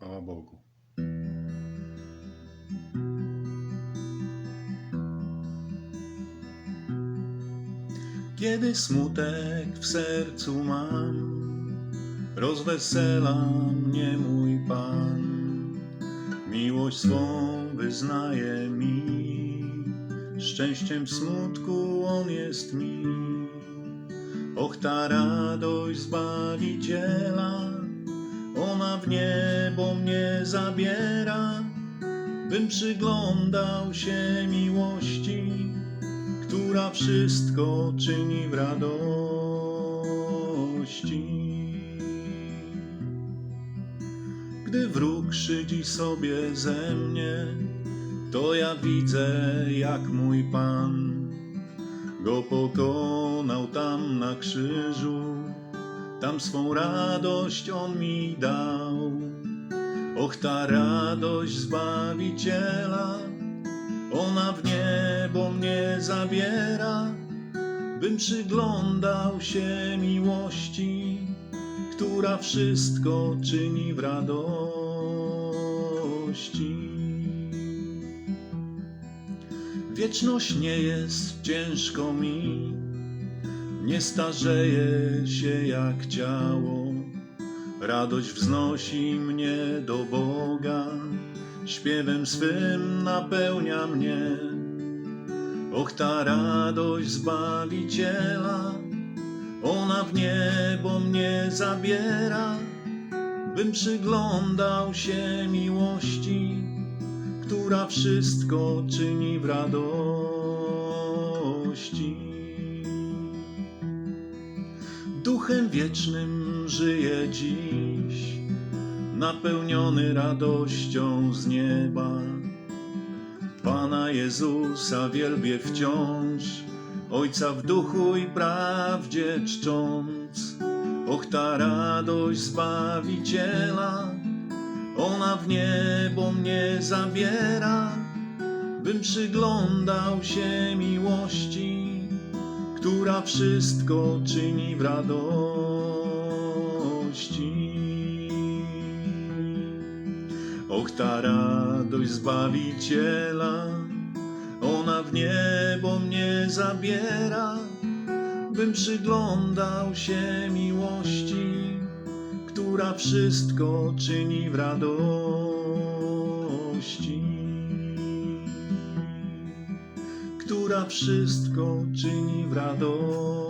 Chwała Bogu. Kiedy smutek w sercu mam, rozwesela mnie mój Pan. Miłość swą wyznaje mi, szczęściem smutku On jest mi. Och, ta radość Zbawiciela, ona w niebo mnie zabiera, bym przyglądał się miłości, która wszystko czyni w radości. Gdy wróg szydzi sobie ze mnie, to ja widzę, jak mój Pan go pokonał tam na krzyżu. Tam swą radość on mi dał. Och, ta radość Zbawiciela, ona w niebo mnie zabiera, bym przyglądał się miłości, która wszystko czyni w radości. Wieczność nie jest ciężko mi, nie starzeje się jak ciało. Radość wznosi mnie do Boga, śpiewem swym napełnia mnie. Och, ta radość Zbawiciela, ona w niebo mnie zabiera, bym przyglądał się miłości, która wszystko czyni w radości. Duchem wiecznym żyję dziś, napełniony radością z nieba. Pana Jezusa wielbię wciąż, Ojca w duchu i prawdzie czcząc. Och, ta radość Zbawiciela, ona w niebo mnie zabiera, bym przyglądał się miłości, która wszystko czyni w radości. Och, ta radość Zbawiciela, ona w niebo mnie zabiera, bym przyglądał się miłości, która wszystko czyni w radości. Która wszystko czyni w radości.